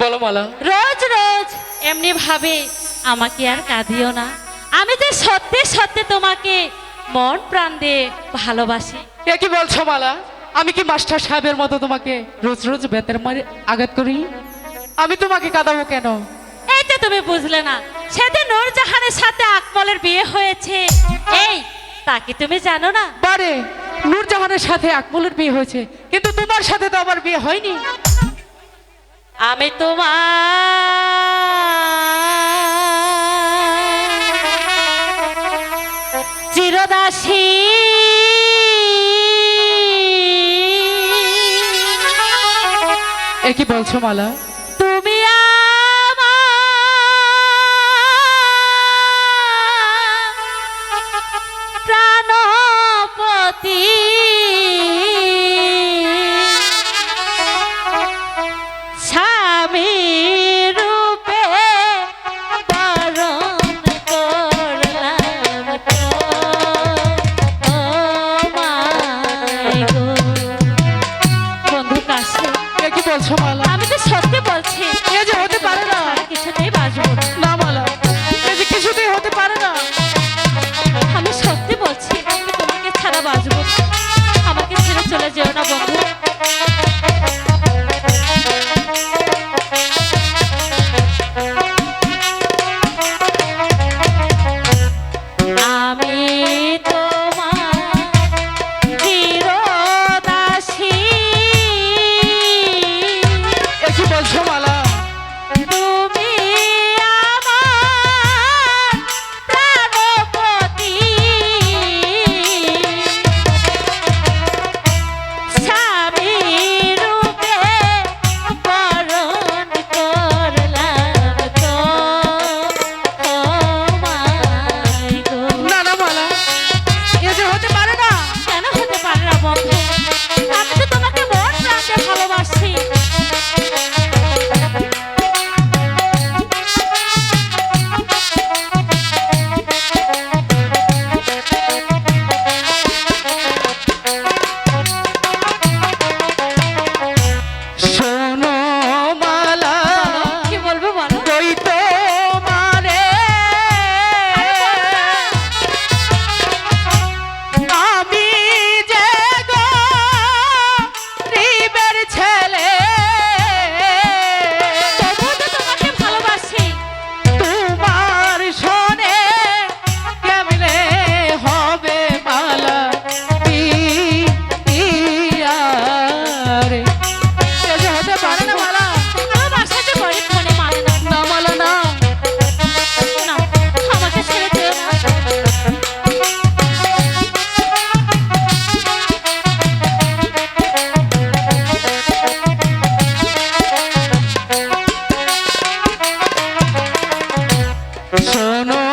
বলো মালা রোজ রোজ এমনি ভাবে আমাকে আর কাঁদিও না। আমি যে সত্যি সত্যি তোমাকে মন প্রাণ দিয়ে ভালোবাসি। এ কি বলছো মালা? আমি কি মাস্টার সাহেবের মতো তোমাকে রোজ রোজ বেতের মারে আঘাত করি? আমি তোমাকে কাঁদাবো কেন? এই তো তুমি বুঝলে না সেদিন নূরজাহানের সাথে আকমলের বিয়ে হয়েছে। এই তাকে তুমি জানো না? বারে নূরজাহানের সাথে আকমলের বিয়ে হয়েছে কিন্তু তোমার সাথে তো আমার বিয়ে হয়নি। আমি তোমার চিরদাসী। এ কি বলছো মালা? So no.